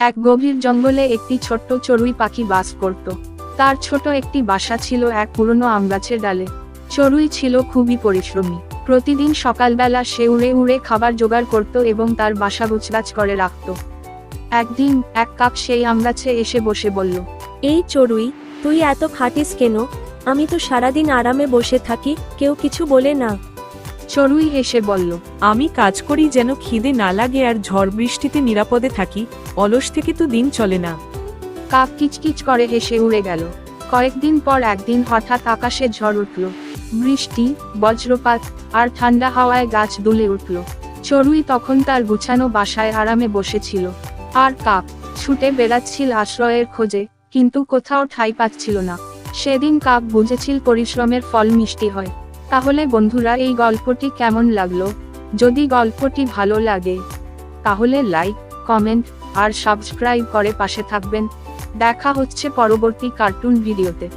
এক গভীর জঙ্গলে একটি ছোট্ট চড়ুই পাখি বাস করত। তার ছোট একটি বাসা ছিল এক পুরনো আমগাছের ডালে। চড়ুই ছিল খুবই পরিশ্রমী। প্রতিদিন সকালবেলা সে উড়ে উড়ে খাবার জোগাড় করত এবং তার বাসা গুছগাছ করে রাখত। একদিন, এক কাপ সেই আমগাছে এসে বসে বলল, এই চড়ুই, তুই এত খাটিস কেন? আমি তো সারাদিন আরামে বসে থাকি, কেউ কিছু বলে না। চড়ুই হেসে বলল, আমি কাজ করি যেন খিদে না লাগে আর ঝড় বৃষ্টিতে নিরাপদে থাকি, অলস থেকে তো দিন চলে না। কাক কিচকিচ করে হেসে উড়ে গেল। কয়েকদিন পর একদিন হঠাৎ আকাশে ঝড় উঠল। বৃষ্টি, বজ্রপাত, আর ঠান্ডা হাওয়ায় গাছ দুলে উঠল। চড়ুই তখন তার গুছানো বাসায় আরামে বসেছিল। আর কাক ছুটে বেড়াচ্ছিল আশ্রয়ের খোঁজে, কিন্তু কোথাও ঠাঁই পাচ্ছিল না। সেদিন কাক বুঝেছিল পরিশ্রমের ফল মিষ্টি হয়। তাহলে বন্ধুরা, এই গল্পটি কেমন লাগল? যদি গল্পটি ভালো লাগে, তাহলে লাইক কমেন্ট আর সাবস্ক্রাইব করে পাশে থাকবেন। দেখা হচ্ছে পরবর্তী কার্টুন ভিডিওতে